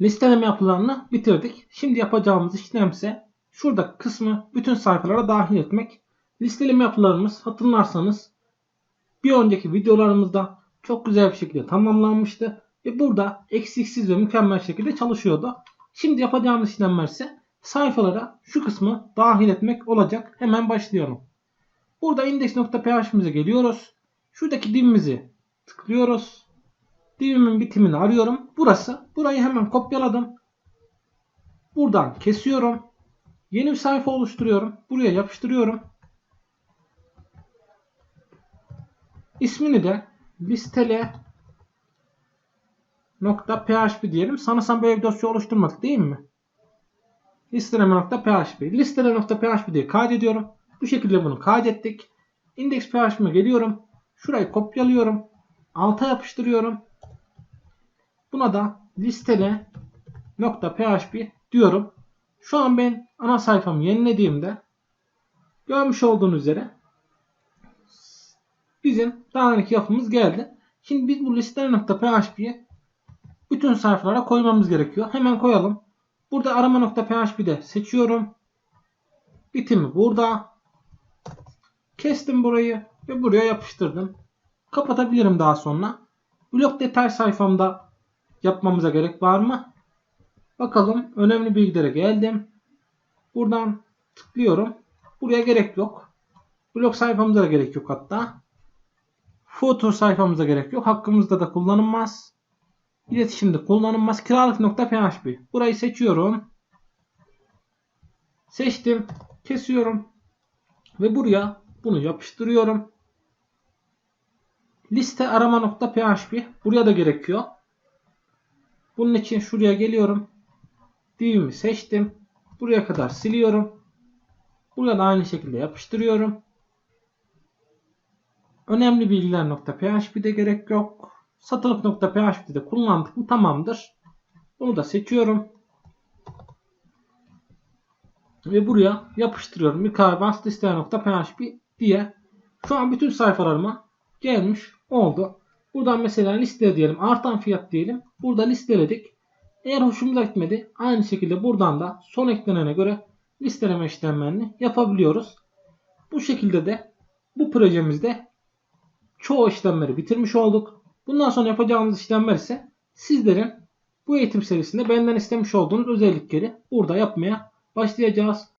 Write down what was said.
listeleme yapılarını bitirdik. Şimdi yapacağımız işlem ise şurada kısmı bütün sayfalara dahil etmek. Listeleme yapılarımız hatırlarsanız bir önceki videolarımızda çok güzel bir şekilde tamamlanmıştı. Ve burada eksiksiz ve mükemmel şekilde çalışıyordu. Şimdi yapacağımız işlemler ise sayfalara şu kısmı dahil etmek olacak. Hemen başlayalım. Burada index.ph'imize geliyoruz. Şuradaki divimizi tıklıyoruz. Divimin bitimini arıyorum. Burası. Burayı hemen kopyaladım. Buradan kesiyorum. Yeni bir sayfa oluşturuyorum. Buraya yapıştırıyorum. İsmini de listele nokta php diyelim. Sanırsam böyle bir dosya oluşturmadık değil mi? Listeleme.php Listele.php diye kaydediyorum. Bu şekilde bunu kaydettik. Index php'ime geliyorum. Şurayı kopyalıyorum. Alta yapıştırıyorum. Buna da listele.php diyorum. Şu an ben ana sayfamı yenilediğimde görmüş olduğunuz üzere bizim daha önceki yapımız geldi. Şimdi biz bu listele.php'yi bütün sayfalara koymamız gerekiyor. Hemen koyalım. Burada arama.php'de seçiyorum. Bitimi burada. Kestim burayı ve buraya yapıştırdım. Kapatabilirim daha sonra. Blok detay sayfamda yapmamıza gerek var mı? Bakalım önemli bilgilere geldim. Buradan tıklıyorum. Buraya gerek yok. Blok sayfamıza da gerek yok hatta. Footer sayfamıza gerek yok. Hakkımızda da kullanılmaz. İletişimde kullanılmaz. Kiralık.php. Burayı seçiyorum. Seçtim. Kesiyorum. Ve buraya bunu yapıştırıyorum. Liste arama.php. Buraya da gerekiyor. Bunun için şuraya geliyorum. Divimi seçtim. Buraya kadar siliyorum. Buraya da aynı şekilde yapıştırıyorum. Önemli bilgiler .php'de gerek yok. Satılık.php'de kullandık mı tamamdır. Bunu da seçiyorum. Ve buraya yapıştırıyorum. Yukarı bas liste.php diye. Şu an bütün sayfalarıma gelmiş oldu. Buradan mesela liste diyelim. Artan fiyat diyelim. Burada listeledik. Eğer hoşumuza gitmedi aynı şekilde buradan da son eklenene göre listeleme işlemlerini yapabiliyoruz. Bu şekilde de bu projemizde çoğu işlemleri bitirmiş olduk. Bundan sonra yapacağımız işlemler ise sizlerin bu eğitim serisinde benden istemiş olduğunuz özellikleri burada yapmaya başlayacağız.